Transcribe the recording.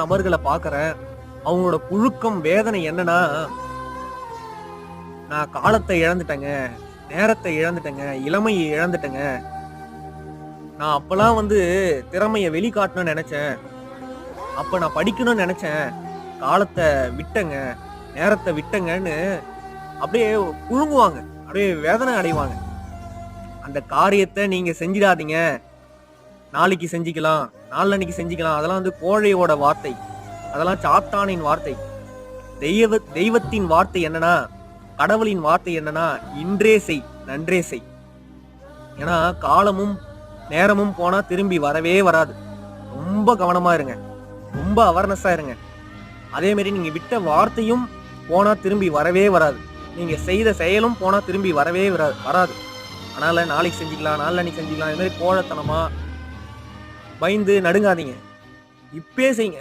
நபர்களை பாக்குறேன் அவங்களோட புழுக்கம் வேதனை என்னன்னா நான் காலத்தை இழந்துட்டேங்க நேரத்தை இழந்துட்டேங்க இளமையை இழந்துட்டேங்க. நான் அப்பெல்லாம் வந்து திறமையை வெளிக்காட்டணும்னு நினைச்சேன். அப்ப நான் படிக்கணும்னு நினைச்சேன். காலத்தை விட்டங்க நேரத்தை விட்டங்கன்னு அப்படியே புழுங்குவாங்க. அப்படியே வேதனை அடைவாங்க. அந்த காரியத்தை நீங்க செஞ்சிடாதீங்க. நாளைக்கு செஞ்சுக்கலாம் நாளன்னைக்கு செஞ்சுக்கலாம். அதெல்லாம் வந்து கோழையோட வார்த்தை. அதெல்லாம் சாத்தானின் வார்த்தை. தெய்வ தெய்வத்தின் வார்த்தை என்னன்னா கடவுளின் வார்த்தை என்னன்னா இன்றே செய் நன்றே செய். ஏன்னா காலமும் நேரமும் போனா திரும்பி வரவே வராது. ரொம்ப கவனமா இருங்க. ரொம்ப அவேர்னஸா இருங்க. அதே மாதிரி நீங்க விட்ட வார்த்தையும் போனா திரும்பி வரவே வராது. நீங்க செய்த செயலும் போனா திரும்பி வரவே வராது. வராது. அதனால நாளைக்கு செஞ்சுக்கலாம் நாளன்னைக்கு செஞ்சுக்கலாம். இது மாதிரி கோழத்தனமா பயந்து நடுங்காதீங்க. இப்பயே செய்யுங்க